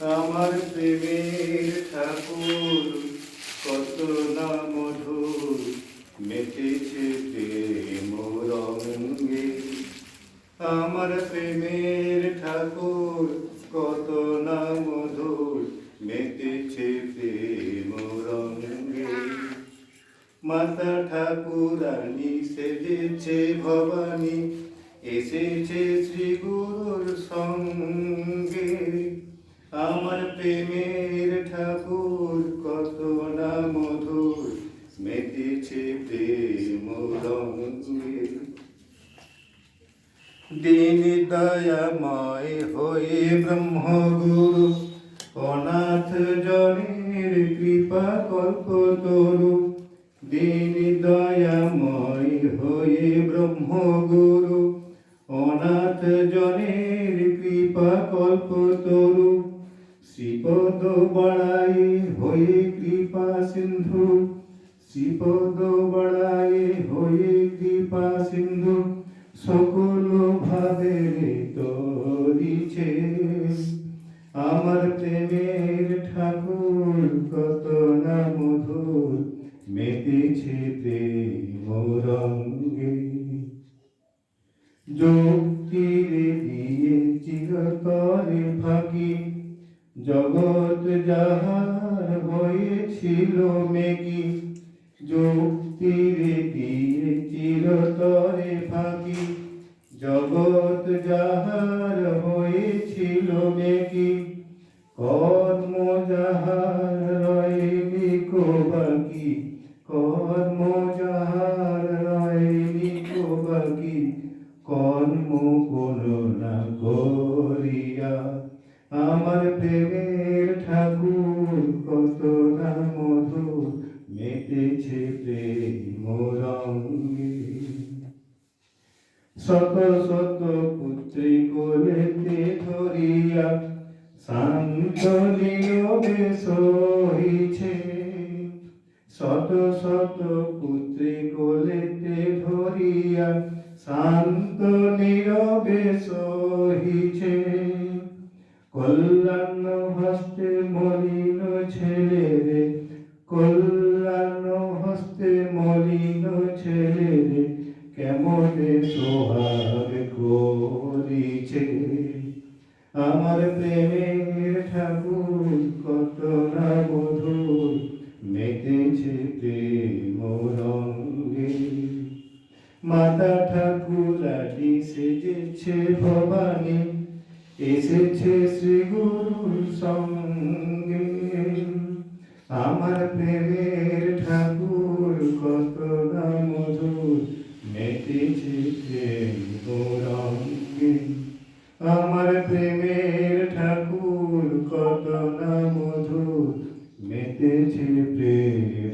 আমার প্রেমের ঠাকুর, কত না মধুর মেতেছে প্রেম রঙ্গে আমার প্রেমের ঠাকুর, কত না মধুর মেতেছে প্রেম রঙ্গে মাতা ঠাকুরানী সেজেছে ভবানী, এসেছে শ্রী গুরুর সঙ্গে। আমার প্রেমের ঠাকুর কত না মধুর, মেতেছে প্রেম দিন দয়াময় হয়ে ব্রহ্মগুরু, অনাথ জনের কৃপা কল্প তরু। দিন দয়াময় হয়ে ব্রহ্মগুরু, অনাথ জনের কৃপা কল্প শ্রীপদ বড়াই হয়ে কৃপা সিন্ধু। শ্রীপদ বড়াই হয়ে কৃপা সিন্ধু, সকল ভাবে তরিছে আমার প্রেমের ঠাকুর কত না মধুর, মেতেছে প্রেম রঙ্গে। যুক্তিরে দিয়ে চিরতরে ফাঁকি জগৎ যাহার হয়েছিল মেকি যুক্তিরে দিয়ে চিরতরে ফাঁকি। জগৎ যাহার হয়েছিল মেকি কর্ম যাহার রয়নি কো বাকি কর্ম যাহার রয়নি কো বাকি কর্ম করো না করিয়া আমার প্রেমের ঠাকুর, কত না মধুর মেতেছে প্রেম রঙ্গে শত শত পুত্রী কোলেতে ধরিয়া শান্ত নিয়মে সহিছে। শত শত পুত্রী কোলেতে ধরিয়া শান্ত নীরবে সহিছে। কল্যাণ হস্তে মলিন ছেলে রে কল্যাণ হস্তে মলিন ছেলে রে, কেমনে সোহাগ করিছে? আমার প্রেমের ঠাকুর কত না মধুর, মেতেছে প্রেম রঙ্গে মাতা ঠাকুরানি সেজেছে ভবানী এসেছে শ্রী গুরুর সঙ্গে। আমার প্রেমের ঠাকুর কত মধুর, মেতেছে প্রেম রঙ্গে আমার প্রেমের ঠাকুর কত না মধুর, মেতেছে প্রেম